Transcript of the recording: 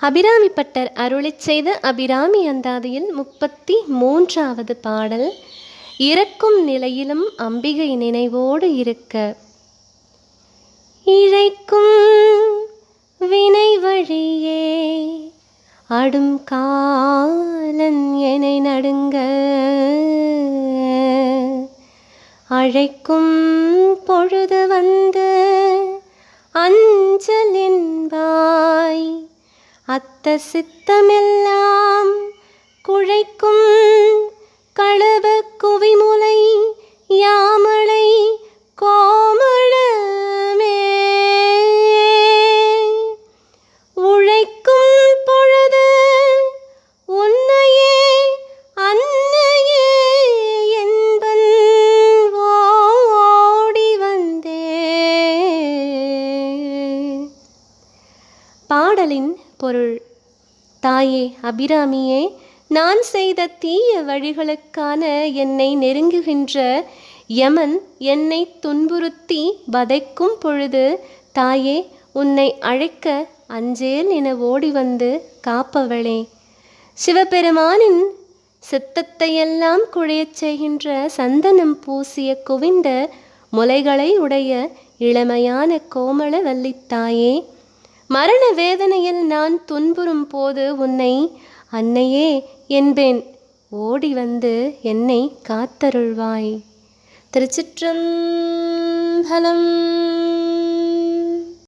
Abirami butter அருளிச் செய்த அபிராமி அந்தாதியில் முப்பத்தி மூன்றாவது பாடல் இறக்கும் நிலையிலும் அம்பிகை நினைவோடு இருக்க. இழைக்கும் வினை வழியே அடும் காலன் என நடுங்க. அழைக்கும் பொழுது வந்து அஞ்சல் என்ப அத்த சித்தமெல்லாம் குழைக்கும் களவு குவிமுலை பாடலின் பொருள். தாயே அபிராமியே நான் செய்த தீய வழிகளுக்கான என்னை நெருங்குகின்ற யமன் என்னை துன்புறுத்தி வதைக்கும் பொழுது தாயே உன்னை அழைக்க அஞ்சேல் என ஓடி வந்து காப்பவளே. சிவபெருமானின் சித்தத்தையெல்லாம் குழையச் செய்கின்ற சந்தனம் பூசிய குவிந்த முலைகளை உடைய இளமையான கோமள வல்லித்தாயே மரண வேதனையில் நான் துன்புறும் போது உன்னை அன்னையே என்பேன். ஓடி வந்து என்னை காத்தருள்வாய். திருச்சிற்றம்பலம்